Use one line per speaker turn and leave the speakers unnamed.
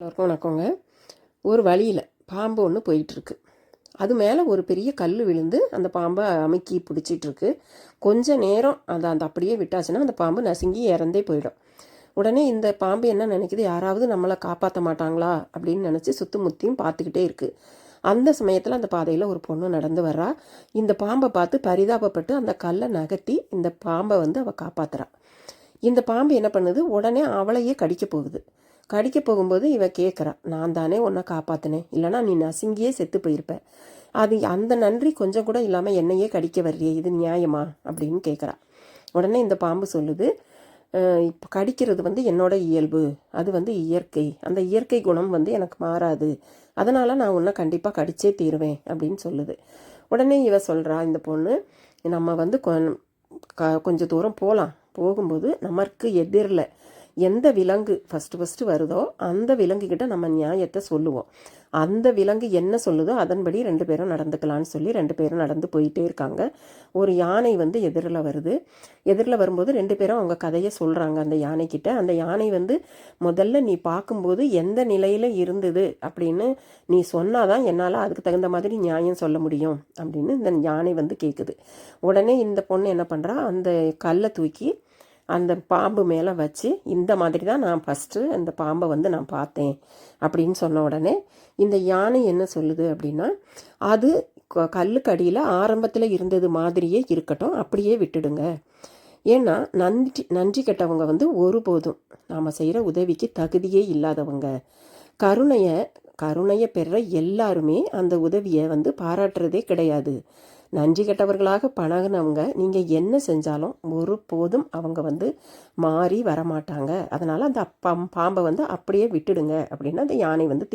எல்லோருக்கும் வணக்கங்க. ஒரு வழியில் பாம்பு ஒன்று போயிட்டுருக்கு. அது மேலே ஒரு பெரிய கல் விழுந்து அந்த பாம்பை அமுக்கி பிடிச்சிட்ருக்கு கொஞ்சம் கொஞ்ச நேரம் அதை அந்த அப்படியே விட்டாச்சுன்னா அந்த பாம்பு நசுங்கி இறந்தே போயிடும். உடனே இந்த பாம்பு என்ன நினைக்குது? யாராவது நம்மளை காப்பாற்ற மாட்டாங்களா? அப்படின்னு நினச்சி சுற்றி முத்தியும் பார்த்துக்கிட்டே இருக்குது அந்த சமயத்தில் அந்த பாதையில் ஒரு பொண்ணு நடந்து வர்றா. இந்த பாம்பை பார்த்து பரிதாபப்பட்டு அந்த கல்லை நகர்த்தி இந்த பாம்பை வந்து அவள் காப்பாற்றுறா இந்த பாம்பு என்ன பண்ணுது? உடனே அவளையே கடிக்க போகுது. கடிக்க போகும்போது இவன் கேட்குறா நான் தானே உன்னை காப்பாற்றினேன் இல்லைனா நீ நசுங்கியே செத்து போயிருப்ப. அது அந்த நன்றி கொஞ்சம் கூட இல்லாமல் என்னையே கடிக்க வர்றியே இது நியாயமா? அப்படின்னு கேட்குறா உடனே இந்த பாம்பு சொல்லுது இப்போ கடிக்கிறது வந்து என்னோட இயல்பு. அது வந்து இயற்கை. அந்த இயற்கை குணம் வந்து எனக்கு மாறாது. அதனால் நான் உன்னை கண்டிப்பாக கடிச்சே தீருவேன். அப்படின்னு சொல்லுது. உடனே இவ சொல்கிறா இந்த பொண்ணு நம்ம வந்து கொ- க கொஞ்சம் தூரம் போகலாம் போகும்போது நமக்கு எதிரில். எந்த விலங்கு ஃபஸ்ட்டு ஃபஸ்ட்டு வருதோ அந்த விலங்குகிட்ட நம்ம நியாயத்தை சொல்லுவோம். அந்த விலங்கு என்ன சொல்லுதோ அதன்படி ரெண்டு பேரும் நடந்துக்கலான்னு சொல்லி ரெண்டு பேரும் நடந்து போயிட்டே இருக்காங்க. ஒரு யானை வந்து எதிரில் வருது. எதிரில் வரும்போது ரெண்டு பேரும் அவங்க கதையை சொல்கிறாங்க அந்த யானைக்கிட்ட. அந்த யானை வந்து முதல்ல நீ பார்க்கும்போது எந்த நிலையில் இருந்தது? அப்படின்னு நீ சொன்னாதான் என்னால் அதுக்கு தகுந்த மாதிரி நியாயம் சொல்ல முடியும் அப்படின்னு இந்த யானை வந்து கேட்குது உடனே இந்த பொண்ணு என்ன பண்ணுறா அந்த கல்லை தூக்கி அந்த பாம்பு மேலே வச்சு இந்த மாதிரி தான் நான் ஃபஸ்ட்டு அந்த பாம்பை வந்து நான் பார்த்தேன் அப்படின்னு சொன்ன உடனே இந்த யானை என்ன சொல்லுது அப்படின்னா அது கல்லுக்கடியில் கல்லுக்கு அடியில் ஆரம்பத்தில் இருந்தது மாதிரியே இருக்கட்டும் அப்படியே விட்டுடுங்க. ஏன்னா நன்றி நன்றி கெட்டவங்க வந்து ஒருபோதும் நாம் செய்கிற உதவிக்கு தகுதியே இல்லாதவங்க. கருணையை கருணையை பெற எல்லாருமே அந்த உதவியை வந்து பாராட்டுறதே கிடையாது. நன்றி கெட்டவர்களாக பணகுனவங்க நீங்கள் என்ன செஞ்சாலும் ஒருபோதும் அவங்க வந்து மாறி வரமாட்டாங்க. அதனால் அந்த பம் பாம்பை வந்து அப்படியே விட்டுடுங்க. அப்படின்னு அந்த யானை வந்து